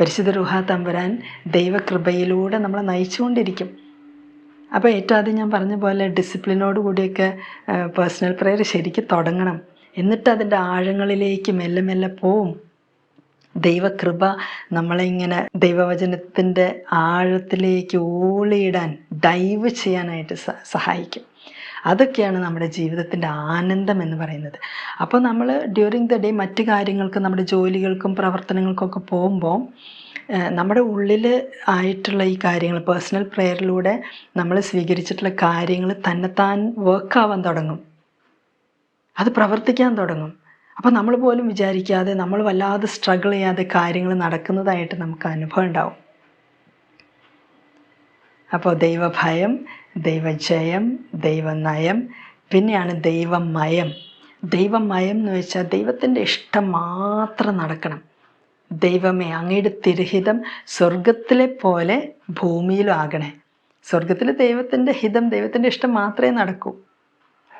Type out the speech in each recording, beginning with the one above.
പരിശുദ്ധ റുഹ തമ്പുരാൻ ദൈവകൃപയിലൂടെ നമ്മളെ നയിച്ചുകൊണ്ടിരിക്കും. അപ്പോൾ ഏറ്റവും ആദ്യം ഞാൻ പറഞ്ഞ പോലെ ഡിസിപ്ലിനോട് കൂടിയൊക്കെ പേഴ്സണൽ പ്രെയർ ശരിക്കും തുടങ്ങണം. എന്നിട്ട് അതിന്റെ ആഴങ്ങളിലേക്ക് മെല്ലെ മെല്ലെ പോവും. ദൈവകൃപ നമ്മളെ ഇങ്ങനെ ദൈവവചനത്തിന്റെ ആഴത്തിലേക്ക് ഓളിയിടാൻ ഡൈവ് ചെയ്യാനായിട്ട് സഹായിക്കും. അതൊക്കെയാണ് നമ്മുടെ ജീവിതത്തിന്റെ ആനന്ദം എന്ന് പറയുന്നത്. അപ്പോൾ നമ്മൾ ഡ്യൂറിങ് ദ ഡേ മറ്റ് കാര്യങ്ങൾക്ക് നമ്മുടെ ജോലികൾക്കും പ്രവർത്തനങ്ങൾക്കൊക്കെ പോകുമ്പോൾ നമ്മുടെ ഉള്ളിൽ ആയിട്ടുള്ള ഈ കാര്യങ്ങൾ പേഴ്സണൽ പ്രെയറിലൂടെ നമ്മൾ സ്വീകരിച്ചിട്ടുള്ള കാര്യങ്ങൾ തന്നെത്താൻ വർക്കാവാൻ തുടങ്ങും. അത് പ്രവർത്തിക്കാൻ തുടങ്ങും. അപ്പോൾ നമ്മൾ പോലും വിചാരിക്കാതെ നമ്മൾ വല്ലാതെ സ്ട്രഗിൾ ചെയ്യാതെ കാര്യങ്ങൾ നടക്കുന്നതായിട്ട് നമുക്ക് അനുഭവം ഉണ്ടാവും. അപ്പോൾ ദൈവഭയം ദൈവജയം ദൈവനയം പിന്നെയാണ് ദൈവമയം. ദൈവമയം എന്ന് വെച്ചാൽ ദൈവത്തിന്റെ ഇഷ്ടം മാത്രം നടക്കണം. ദൈവമേ അങ്ങയുടെ തിരുഹിതം സ്വർഗത്തിലെ പോലെ ഭൂമിയിലും ആകണേ. സ്വർഗത്തിൽ ദൈവത്തിന്റെ ഹിതം ദൈവത്തിന്റെ ഇഷ്ടം മാത്രമേ നടക്കൂ.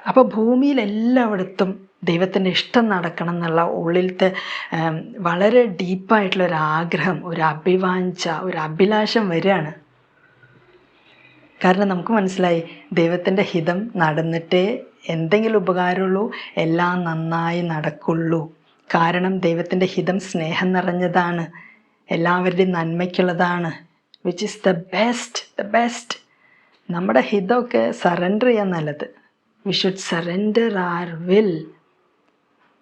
അപ്പോൾ ഭൂമിയിൽ എല്ലായിടത്തും ദൈവത്തിന്റെ ഇഷ്ടം നടക്കണം എന്നുള്ള ഉള്ളിലത്തെ വളരെ ഡീപ്പായിട്ടുള്ള ഒരു ആഗ്രഹം ഒരു അഭിവാഞ്ച ഒരു അഭിലാഷം വരികയാണ്. കാരണം നമുക്ക് മനസ്സിലായി ദൈവത്തിന്റെ ഹിതം നടന്നിട്ടേ എന്തെങ്കിലും ഉപകാരമുള്ളൂ എല്ലാം നന്നായി നടക്കുള്ളൂ. കാരണം ദൈവത്തിന്റെ ഹിതം സ്നേഹം നിറഞ്ഞതാണ് എല്ലാവരുടെയും നന്മയ്ക്കുള്ളതാണ് which is the best the best നമ്മുടെ ഹിതമൊക്കെ സറണ്ടർ ചെയ്യാൻ നല്ലത്. We should surrender our will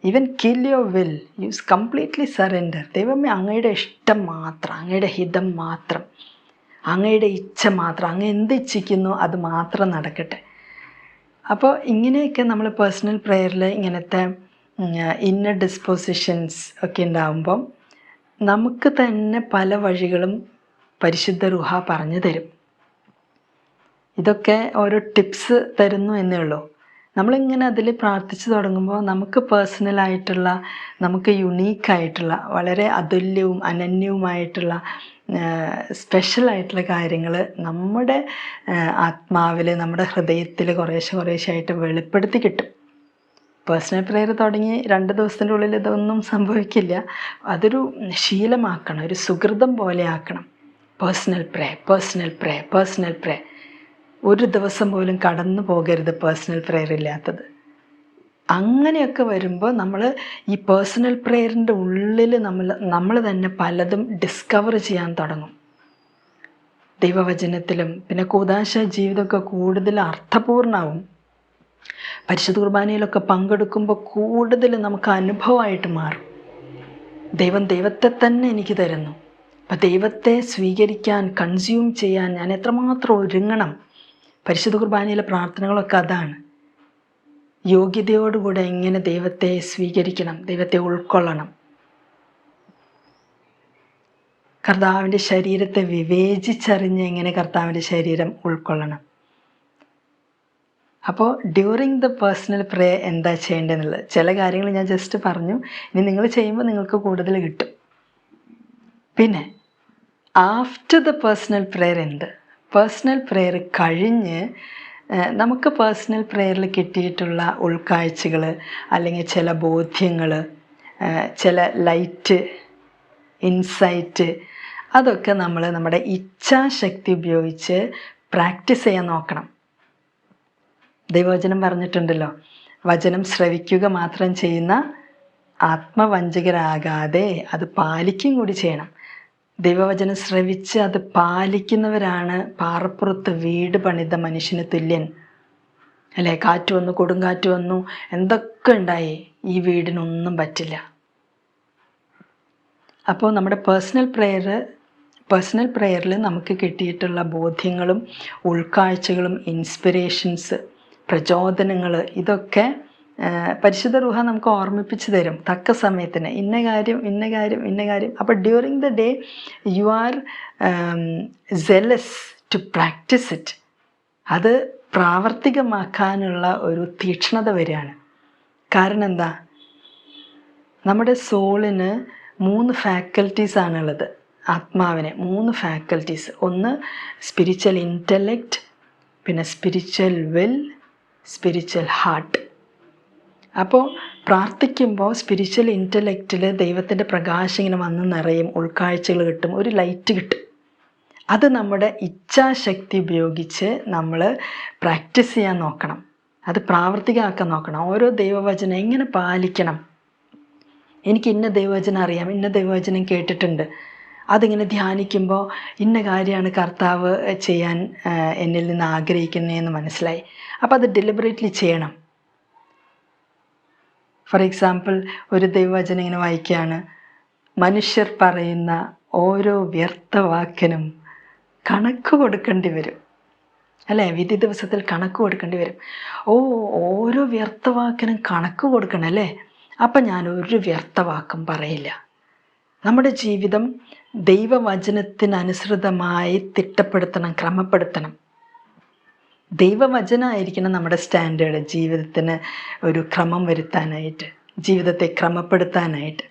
even kill your will use completely surrender ദൈവമേ അങ്ങയുടെ ഇഷ്ടം മാത്രം അങ്ങയുടെ ഹിതം മാത്രം. അങ്ങയുടെ ഇച്ഛ മാത്രം അങ്ങ് എന്ത് ഇച്ഛിക്കുന്നു അത് മാത്രം നടക്കട്ടെ. അപ്പോൾ ഇങ്ങനെയൊക്കെ നമ്മൾ പേഴ്സണൽ പ്രെയറിൽ ഇങ്ങനത്തെ ഇന്നർ ഡിസ്പോസിഷൻസ് ഒക്കെ ഉണ്ടാകുമ്പം നമുക്ക് തന്നെ പല വഴികളും പരിശുദ്ധ റുഹ പറഞ്ഞു തരും. ഇതൊക്കെ ഓരോ ടിപ്സ് തരുന്നു എന്നേ ഉള്ളൂ. നമ്മളിങ്ങനെ അതിൽ പ്രാർത്ഥിച്ചു തുടങ്ങുമ്പോൾ നമുക്ക് പേഴ്സണലായിട്ടുള്ള നമുക്ക് യുണീക്കായിട്ടുള്ള വളരെ അതുല്യവും അനന്യവുമായിട്ടുള്ള സ്പെഷ്യലായിട്ടുള്ള കാര്യങ്ങൾ നമ്മുടെ ആത്മാവിൽ നമ്മുടെ ഹൃദയത്തിൽ കുറേശ്ശെ കുറേശ്ശെ ആയിട്ട് വെളിപ്പെടുത്തി കിട്ടും. പേഴ്സണൽ പ്രെയർ തുടങ്ങി രണ്ട് ദിവസത്തിന്റെ ഉള്ളിൽ ഇതൊന്നും സംഭവിക്കില്ല. അതൊരു ശീലമാക്കണം ഒരു സുഹൃതം പോലെ ആക്കണം. Personal pray personal pray personal pray ഒരു ദിവസം പോലും കടന്നു പോകരുത് പേഴ്സണൽ പ്രെയർ ഇല്ലാത്തത്. അങ്ങനെയൊക്കെ വരുമ്പോൾ നമ്മൾ ഈ പേഴ്സണൽ പ്രെയറിന്റെ ഉള്ളിൽ നമ്മൾ നമ്മൾ തന്നെ പലതും ഡിസ്കവർ ചെയ്യാൻ തുടങ്ങും. ദൈവവചനത്തിലും പിന്നെ കൂതാശ ജീവിതമൊക്കെ കൂടുതൽ അർത്ഥപൂർണമാവും പരിശുദ്ധ കുർബാനയിലൊക്കെ പങ്കെടുക്കുമ്പോൾ കൂടുതൽ നമുക്ക് അനുഭവമായിട്ട് മാറും. ദൈവം ദൈവത്തെ തന്നെ എനിക്ക് തരുന്നു. അപ്പം ദൈവത്തെ സ്വീകരിക്കാൻ കൺസ്യൂം ചെയ്യാൻ ഞാൻ എത്രമാത്രം ഒരുങ്ങണം പരിശുദ്ധ കുർബാനയിലെ പ്രാർത്ഥനകളൊക്കെ അതാണ്. യോഗ്യതയോടുകൂടെ എങ്ങനെ ദൈവത്തെ സ്വീകരിക്കണം ദൈവത്തെ ഉൾക്കൊള്ളണം. കർത്താവിന്റെ ശരീരത്തെ വിവേചിച്ചറിഞ്ഞ് എങ്ങനെ കർത്താവിന്റെ ശരീരം ഉൾക്കൊള്ളണം. അപ്പോൾ ഡ്യൂറിങ് ദ പേഴ്സണൽ പ്രേ എന്താ ചെയ്യേണ്ടതെന്നുള്ളത്? ചില കാര്യങ്ങൾ ഞാൻ ജസ്റ്റ് പറഞ്ഞു. ഇനി നിങ്ങൾ ചെയ്യുമ്പോൾ നിങ്ങൾക്ക് കൂടുതൽ കിട്ടും. പിന്നെ ആഫ്റ്റർ ദ പേഴ്സണൽ പ്രെയർ എന്ത്? പേഴ്സണൽ പ്രെയർ കഴിഞ്ഞ് നമുക്ക് പേഴ്സണൽ പ്രെയറിൽ കിട്ടിയിട്ടുള്ള ഉൾക്കാഴ്ചകൾ അല്ലെങ്കിൽ ചില ബോധ്യങ്ങൾ ചില ലൈറ്റ് ഇൻസൈറ്റ് അതൊക്കെ നമ്മൾ നമ്മുടെ ഇച്ഛാശക്തി ഉപയോഗിച്ച് പ്രാക്ടീസ് ചെയ്യാൻ നോക്കണം. ദൈവവചനം പറഞ്ഞിട്ടുണ്ടല്ലോ വചനം ശ്രവിക്കുക മാത്രം ചെയ്യുന്ന ആത്മവഞ്ചകരാകാതെ അത് പാലിക്കും കൂടി ചെയ്യണം. ദൈവവചനം ശ്രവിച്ച് അത് പാലിക്കുന്നവരാണ് പാറപ്പുറത്ത് വീട് പണിത മനുഷ്യന് തുല്യൻ. അല്ലേ? കാറ്റ് വന്നു കൊടുങ്കാറ്റ് വന്നു എന്തൊക്കെ ഉണ്ടായി? ഈ വീടിനൊന്നും പറ്റില്ല. അപ്പോൾ നമ്മുടെ പേഴ്സണൽ പ്രെയർ പേഴ്സണൽ പ്രെയറിൽ നമുക്ക് കിട്ടിയിട്ടുള്ള ബോധ്യങ്ങളും ഉൾക്കാഴ്ചകളും ഇൻസ്പിറേഷൻസ് പ്രചോദനങ്ങൾ ഇതൊക്കെ പരിശുദ്ധ റുഹ നമുക്ക് ഓർമ്മിപ്പിച്ച് തരും. തക്ക സമയത്തിന് ഇന്ന കാര്യം ഇന്ന കാര്യം ഇന്ന കാര്യം. അപ്പോൾ during the day you are jealous to practise it അത് പ്രാവർത്തികമാക്കാനുള്ള ഒരു തീക്ഷ്ണത വരികയാണ് കാരണം എന്താ? നമ്മുടെ സോളിന് മൂന്ന് ഫാക്കൽറ്റീസാണുള്ളത് ആത്മാവിന് മൂന്ന് ഫാക്കൽറ്റീസ് ഒന്ന് സ്പിരിച്വൽ ഇന്റലക്റ്റ് പിന്നെ സ്പിരിച്വൽ വിൽ സ്പിരിച്വൽ ഹാർട്ട് അപ്പോൾ പ്രാർത്ഥിക്കുമ്പോൾ സ്പിരിച്വൽ ഇന്റലക്റ്റിൽ ദൈവത്തിന്റെ പ്രകാശം ഇങ്ങനെ വന്ന് നിറയും ഉൾക്കാഴ്ചകൾ കിട്ടും ഒരു ലൈറ്റ് കിട്ടും. അത് നമ്മുടെ ഇച്ഛാശക്തി ഉപയോഗിച്ച് നമ്മൾ പ്രാക്ടീസ് ചെയ്യാൻ നോക്കണം. അത് പ്രാവർത്തികമാക്കാൻ നോക്കണം. ഓരോ ദൈവവചനം എങ്ങനെ പാലിക്കണം? എനിക്ക് ഇന്ന ദൈവവചനം അറിയാം ഇന്ന ദൈവവചനം കേട്ടിട്ടുണ്ട്. അതിങ്ങനെ ധ്യാനിക്കുമ്പോൾ ഇന്ന കാര്യമാണ് കർത്താവ് ചെയ്യാൻ എന്നിൽ നിന്ന് ആഗ്രഹിക്കുന്നതെന്ന് മനസ്സിലായി. അപ്പോൾ അത് ഡെലിബറേറ്റ്ലി ചെയ്യണം. ഫോർ എക്സാമ്പിൾ ഒരു ദൈവവചനം ഇങ്ങനെ വായിക്കുകയാണ്. മനുഷ്യർ പറയുന്ന ഓരോ വ്യർത്ഥ വാക്കിനും കണക്ക് കൊടുക്കേണ്ടി വരും. അല്ലേ? വിധി ദിവസത്തിൽ കണക്ക് കൊടുക്കേണ്ടി വരും. ഓ ഓരോ വ്യർത്ഥ വാക്കിനും കണക്ക് കൊടുക്കണം അല്ലേ? അപ്പം ഞാൻ ഒരു വ്യർത്ഥ വാക്കും പറയില്ല. നമ്മുടെ ജീവിതം ദൈവവചനത്തിനനുസൃതമായി തിട്ടപ്പെടുത്തണം ക്രമപ്പെടുത്തണം. ദൈവവചനമായിരിക്കണം നമ്മുടെ സ്റ്റാൻഡേർഡ് ജീവിതത്തിന് ഒരു ക്രമം വരുത്താനായിട്ട് ജീവിതത്തെ ക്രമപ്പെടുത്താനായിട്ട്.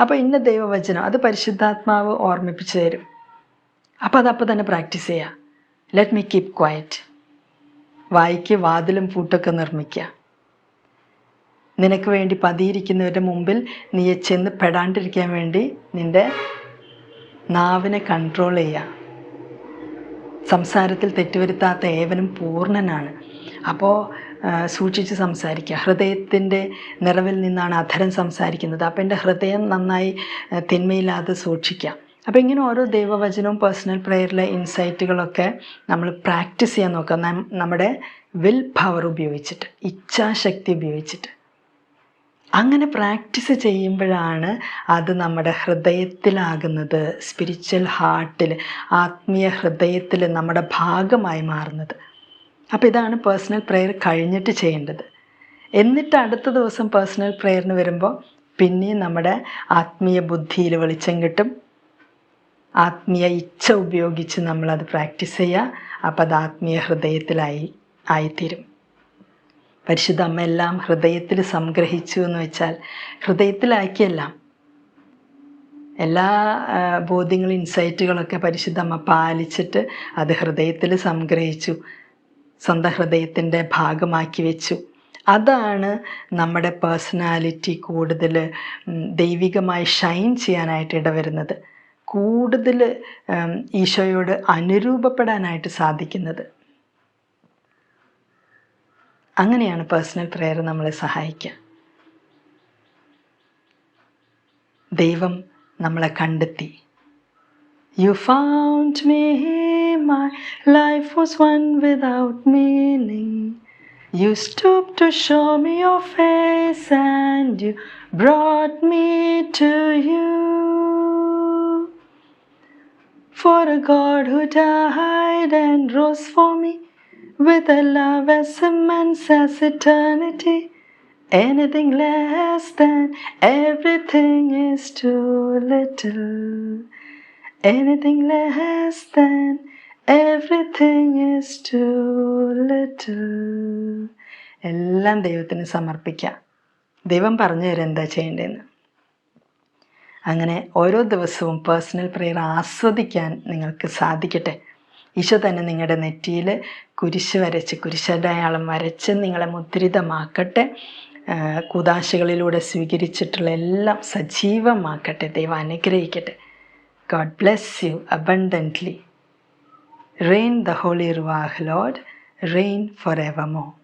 അപ്പോൾ ഇന്ന ദൈവവചനം അത് പരിശുദ്ധാത്മാവ് ഓർമ്മിപ്പിച്ചു തരും. അപ്പോൾ അതപ്പോൾ തന്നെ പ്രാക്ടീസ് ചെയ്യുക ലെറ്റ് മീ കീപ് ക്വയറ്റ് വായിക്ക് വാതിലും പൂട്ടൊക്കെ നിർമ്മിക്കുക നിനക്ക് വേണ്ടി പതിയിരിക്കുന്നവരുടെ മുമ്പിൽ നീ ചെന്ന് പെടാണ്ടിരിക്കാൻ വേണ്ടി നിന്റെ നാവിനെ കൺട്രോൾ ചെയ്യുക സംസാരത്തിൽ തെറ്റുവരുത്താത്ത ഏവനും പൂർണനാണ്. അപ്പോൾ സൂക്ഷിച്ച് സംസാരിക്കുക. ഹൃദയത്തിന്റെ നിറവിൽ നിന്നാണ് അധരം സംസാരിക്കുന്നത്. അപ്പോൾ എന്റെ ഹൃദയം നന്നായി തിന്മയില്ലാതെ സൂക്ഷിക്കുക അപ്പോൾ ഇങ്ങനെ ഓരോ ദൈവവചനവും പേഴ്സണൽ പ്രെയറിലെ ഇൻസൈറ്റുകളൊക്കെ നമ്മൾ പ്രാക്ടീസ് ചെയ്യാൻ നോക്കുക നമ്മുടെ വിൽ പവർ ഉപയോഗിച്ചിട്ട് ഇച്ഛാശക്തി ഉപയോഗിച്ചിട്ട്. അങ്ങനെ പ്രാക്ടീസ് ചെയ്യുമ്പോഴാണ് അത് നമ്മുടെ ഹൃദയത്തിലാകുന്നത്. സ്പിരിച്വൽ ഹാർട്ടിൽ ആത്മീയ ഹൃദയത്തിൽ നമ്മുടെ ഭാഗമായി മാറുന്നത്. അപ്പോൾ ഇതാണ് പേഴ്സണൽ പ്രെയർ കഴിഞ്ഞിട്ട് ചെയ്യേണ്ടത്. എന്നിട്ട് അടുത്ത ദിവസം പേഴ്സണൽ പ്രെയറിന് വരുമ്പോൾ പിന്നെയും നമ്മുടെ ആത്മീയ ബുദ്ധിയിൽ വെളിച്ചം കിട്ടും. ആത്മീയ ഇച്ഛ ഉപയോഗിച്ച് നമ്മളത് പ്രാക്ടീസ് ചെയ്യുക. അപ്പോൾ അത് ആത്മീയ ഹൃദയത്തിലായി ആയിത്തീരും. പരിശുദ്ധ അമ്മ എല്ലാം ഹൃദയത്തിൽ സംഗ്രഹിച്ചു എന്ന് വെച്ചാൽ ഹൃദയത്തിലാക്കിയെല്ലാം. എല്ലാ ബോധ്യങ്ങളും ഇൻസൈറ്റുകളൊക്കെ പരിശുദ്ധ അമ്മ പാലിച്ചിട്ട് അത് ഹൃദയത്തിൽ സംഗ്രഹിച്ചു സ്വന്തം ഹൃദയത്തിന്റെ ഭാഗമാക്കി വെച്ചു. അതാണ് നമ്മുടെ പേഴ്സണാലിറ്റി കൂടുതൽ ദൈവികമായി ഷൈൻ ചെയ്യാനായിട്ട് ഇടവരുന്നത്. കൂടുതൽ ഈശോയോട് അനുരൂപപ്പെടാനായിട്ട് സാധിക്കുന്നത്. അങ്ങനെയാണ് പേഴ്സണൽ പ്രെയർ നമ്മളെ സഹായിക്കുക ദൈവം നമ്മളെ കണ്ടെത്തി You found me, my life was one without meaning. You stooped to show me your face and you brought me to you. For a God who died and rose for me With a love as immense as eternity. Anything less than everything is too little. Anything less than everything is too little. എല്ലാം ദൈവത്തിന് സമർപ്പിക്കാം ദൈവം പറഞ്ഞു തരും എന്താ ചെയ്യേണ്ടതെന്ന് അങ്ങനെ ഓരോ ദിവസവും പേഴ്സണൽ പ്രെയർ ആസ്വദിക്കാൻ നിങ്ങൾക്ക് സാധിക്കട്ടെ ഈശോ തന്നെ നിങ്ങളുടെ നെറ്റിയിൽ കുരിശ് വരച്ച് കുരിശടയാളം വരച്ച് നിങ്ങളെ മുദ്രിതമാക്കട്ടെ. കുതാശകളിലൂടെ സ്വീകരിച്ചിട്ടുള്ള എല്ലാം സജീവമാക്കട്ടെ. ദൈവം അനുഗ്രഹിക്കട്ടെ. God bless you abundantly rain the holy ruah Lord rain for ever forevermore.